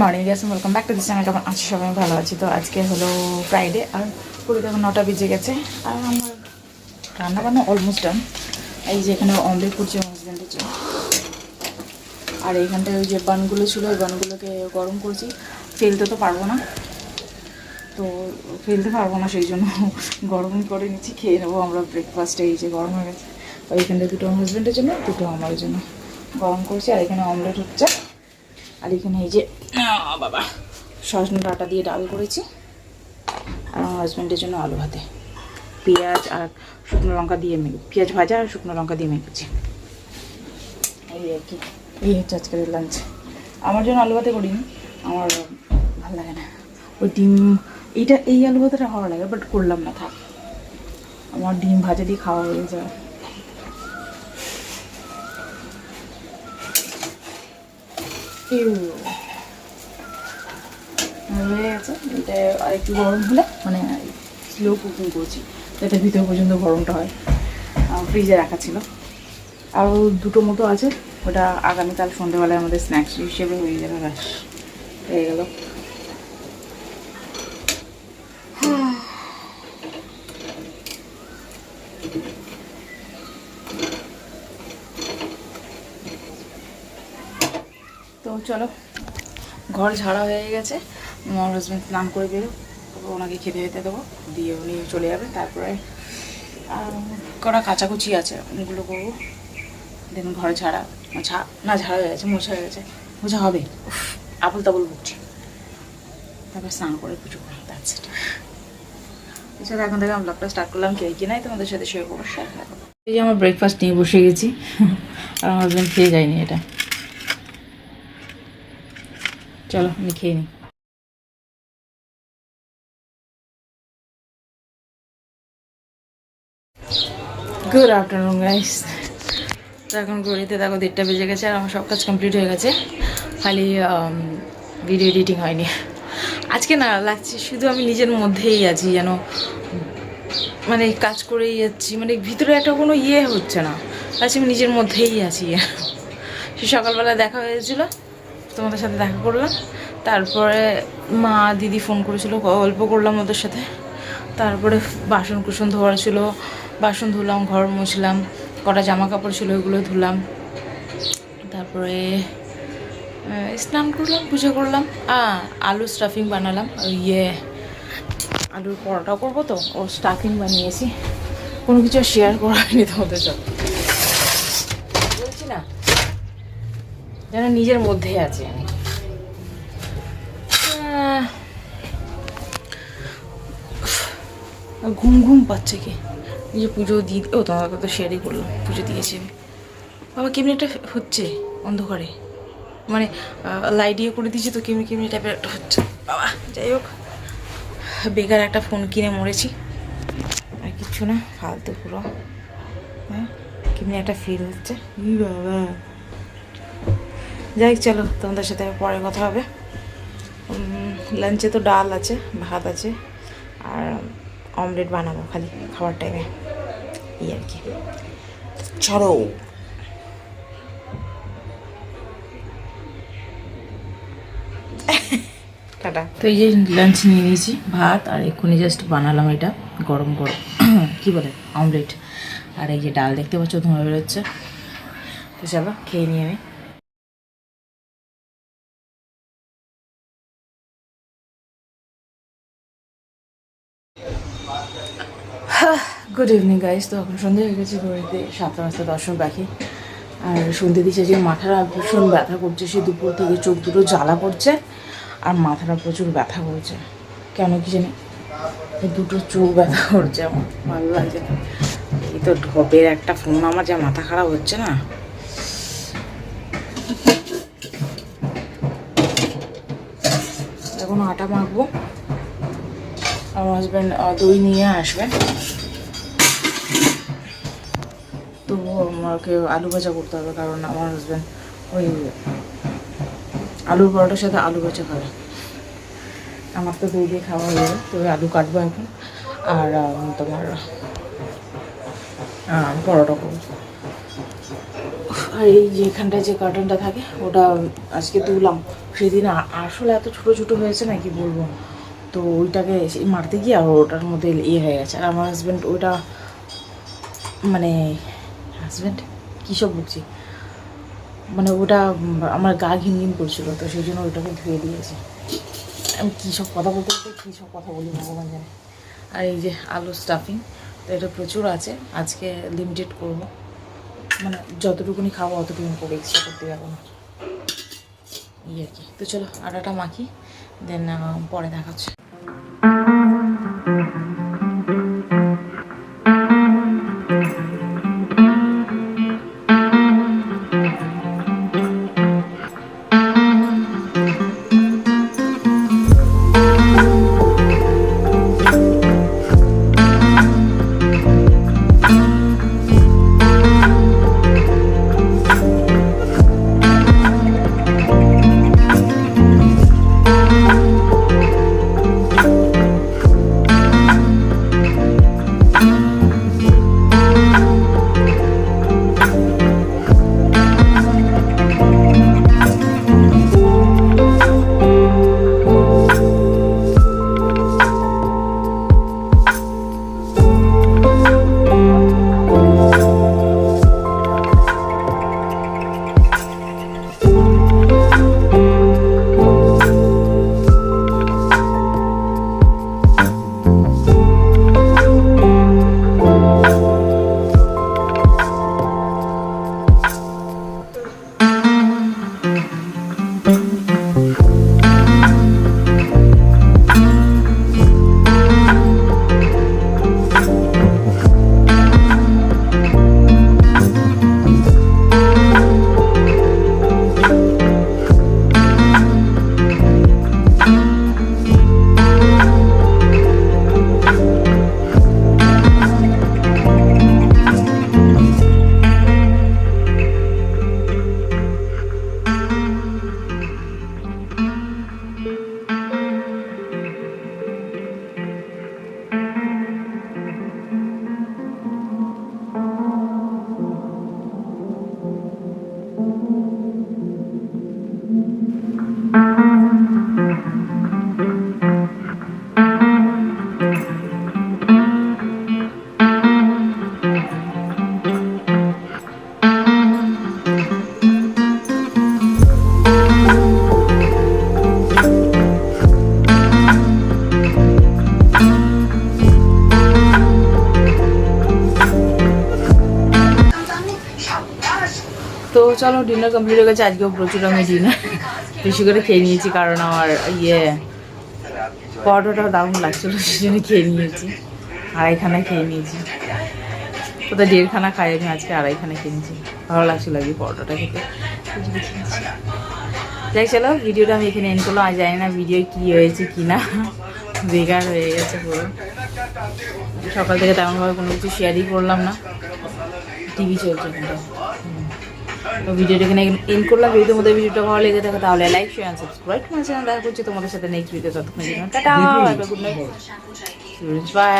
Morning guys welcome back to this channel কেমন আছি সবাই? ভালো আছি তো? আজকে হলো ফ্রাইডে আর পুরো দেখো নটা বেজে গেছে, আর আমার রান্না বান্না অলমোস্ট ডান এই যে এখানে অমলেট করছে জন্য আর এইখানটায় ওই যে বানগুলো ছিল, ওই বানগুলোকে গরম করছি। ফেলতে তো পারব না। তো ফেলতে পারব না, সেই জন্য গরম করে নিচ্ছি, খেয়ে নেব আমরা ব্রেকফাস্টে এই যে গরম হয়ে গেছে। তো এইখানটা দুটো আমার হাজব্যান্ডের জন্য দুটো আমার জন্য গরম করছি, আর এখানে অমলেট হচ্ছে। আর এখানে এই যে বাবা। সজনে ডাটা দিয়ে ডাল করেছি। আর আমার হাজব্যান্ডের জন্য আলু ভাতে। পেঁয়াজ আর শুকনো লঙ্কা দিয়ে মেখে পেঁয়াজ ভাজা আর শুকনো লঙ্কা দিয়ে মেখেছি। এই আর কি। এই হচ্ছে আজকের লাঞ্চ আমার জন্য আলু ভাতে করিনি আমার ভালো লাগে না। ওই ডিম এইটা এই আলু ভাতেটা ভালো লাগে বাট করলাম না থাক। আমার ডিম ভাজা দিয়ে খাওয়া হয়ে যায়। ইউ। হয়ে গেছে। এটা আর গরম হলে মানে স্লো কুকিং করছি। যাতে ভিতর পর্যন্ত গরমটা হয়। ফ্রিজে রাখা ছিল। আরও দুটো মতো আছে। ওটা আগামীকাল সন্ধ্যেবেলায় আমাদের স্ন্যাক্স হিসেবে হয়ে যাবে। হয়ে গেল। চলো। ঘর ঝাড়া হয়ে গেছে। আমার হাজব্যান্ড স্নান করে বেরো। তারপর ওনাকে খেতে খেতে দেবো। দিয়ে উনি চলে যাবে। তারপরে আর কটা কাচাকুচি আছে। ওগুলো করব। দেন ঘর ঝাড়া। ঝা, না, ঝাড়া হয়ে গেছে, মোছা হয়ে গেছে। মোছা হবে। আবল তাবল বকছি তারপর স্নান করে পুজো ইট এছাড়া এখন থেকে আমি ব্লগটা স্টার্ট করলাম। কে কি নাই তোমাদের সাথে শেয়ার করব এই যে আমার ব্রেকফাস্ট নিয়ে বসে গেছি। আর আমার হাজব্যান্ড খেয়ে যায়নি এটা। চলো, আমি খেয়ে নিই গুড আফটারনুন গাইস তো এখন ঘড়িতে দেখো দেড়টা বেজে গেছে আর আমার সব কাজ কমপ্লিট হয়ে গেছে। খালি ভিডিও এডিটিং হয়নি। আজকে না লাগছে, শুধু আমি নিজের মধ্যেই আছি যেন মানে কাজ করেই যাচ্ছি। মানে ভিতরে একটা কোনো ইয়ে হচ্ছে না। লাগছে আমি নিজের মধ্যেই আছি। সে সকালবেলা দেখা হয়েছিল। তোমাদের সাথে দেখা করলাম। তারপরে মা দিদি ফোন করেছিল গল্প করলাম ওদের সাথে। তারপরে বাসন কুসন ধোয়ার ছিল, বাসন ধুলাম, ঘর মুছলাম, কটা জামা কাপড় ছিল ওগুলো ধুলাম। তারপরে স্নান করলাম, পুজো করলাম। আলু স্টাফিং বানালাম ইয়ে আলুর পরোটা করব তো, ও স্টাফিং বানিয়েছি। কোনো কিছু শেয়ার করা হয়নি তোমাদের সাথে বলছি না যেন নিজের মধ্যে আছে আমি। ঘুম ঘুম পাচ্ছে কি? যে পুজো দিয়ে ও তোমাকে তো শেয়ারই করলাম, পুজো দিয়েছি আমি। বাবা, কেমনি একটা হচ্ছে অন্ধকারে। মানে লাইট দিয়ে করে দিয়েছি তো কেমনি কেমনি টাইপের একটা হচ্ছে। বাবা, যাই হোক, বেকার একটা ফোন কিনে মরেছি। আর কিচ্ছু না, ফালতু পুরো। হ্যাঁ কেমনি একটা ফিল হচ্ছে। বাবা। যাই হোক, চলো তোমাদের সাথে পরে কথা হবে। লাঞ্চে তো ডাল আছে ভাত আছে আর অমলেট বানাবো খালি খাবার টাইমে এই আর কি। চলো। টাটা। তো এই যে লাঞ্চ নিয়ে নিয়েছি ভাত আর এক্ষুনি জাস্ট বানালাম এটা গরম গরম কি বলে? অমলেট আর এই যে ডাল দেখতে পাচ্ছ ধোঁয়া বেরোচ্ছে। তো চলো খেয়ে নিয়ে আমি। গুড ইভিনিং গাইস তো এখন সন্ধ্যে হয়ে গেছে ঘড়িতে সাতটা পাঁচটা দর্শন বাকি। আর সন্ধ্যে দিচ্ছে যে মাথাটা ভীষণ ব্যথা করছে, সে দুপুর থেকে চোখ দুটো জ্বালা করছে, আর মাথাটা প্রচুর ব্যথা করছে। কেন কি জানি? দুটো চোখ ব্যথা করছে আমার, ভালো লাগছে এই তো ঢপের একটা ফোন আমার যা মাথা খারাপ হচ্ছে না। এখন আটা মাখবো। আমার হাজব্যান্ড দই নিয়ে আসবে। তো আমাকে আলু ভাজা করতে হবে, কারণ আমার হাজব্যান্ড ওই আলুর পরোটার সাথে আলু ভাজা খাবে আমার তো দই দিয়ে খাওয়া হয়ে যাবে তবে আলু কাটবো এখন। আর তোমার পরোটা করব। আর এই যে এখানটায় যে কার্টনটা থাকে, ওটা আজকে তুললাম। সেদিন আসলে এত ছোট ছোট হয়েছে না, কি বলব? তো ওইটাকে মারতে গিয়ে আর ওটার মধ্যে ইয়ে হয়ে গেছে। আর আমার হাজব্যান্ড ওইটা মানে হাজব্যান্ড কী সব বলছি মানে ওটা আমার গা ঘিন ঘিন করছিল, তো সেই জন্য ওইটাকে ধুয়ে দিয়েছি। আমি কী সব কথা বলতে বলতে কী সব কথা বলি ভগবান জানে। আর এই যে আলু স্টাফিং তো এটা প্রচুর আছে, আজকে লিমিটেড করব। মানে যতটুকুনি খাব অতটুকুনি করে ইচ্ছা করতে যাব না। এই আর কি। তো চলো, আটাটা মাখি দেন পরে দেখাচ্ছে তো চলো ডিনার কমপ্লিট হয়ে গেছে আজকেও প্রচুর আমি ডিনার বেশি করে খেয়ে নিয়েছি, কারণ আমার ইয়ে পরোটাটা দারুণ লাগছিল, সেই জন্য খেয়ে নিয়েছি, আড়াইখানা খেয়ে নিয়েছি। কোথায় দেড়খানা খাই আমি আজকে আড়াইখানা খেয়ে নিয়েছি, ভালো লাগছিল কি পরোটাটা খেতে। যাই, চলো, ভিডিওটা আমি এখানে এন্ড করলাম, আর জানি না ভিডিও কি হয়েছে কি না, বেকার হয়ে গেছে পুরো। সকাল থেকে তেমনভাবে কোনো কিছু শেয়ারই করলাম না। টিভি চলছে কিন্তু। তো ভিডিওটা এখানে ইন করলাম। যদি তোমাদের ভিডিওটা ভালো লেগে থাকে তাহলে লাইক শেয়ার সাবস্ক্রাইব করে চ্যানেল দেখা করছি তোমাদের সাথে নেক্সট ভিডিও ততক্ষণ টাটা গুড নাইট বাই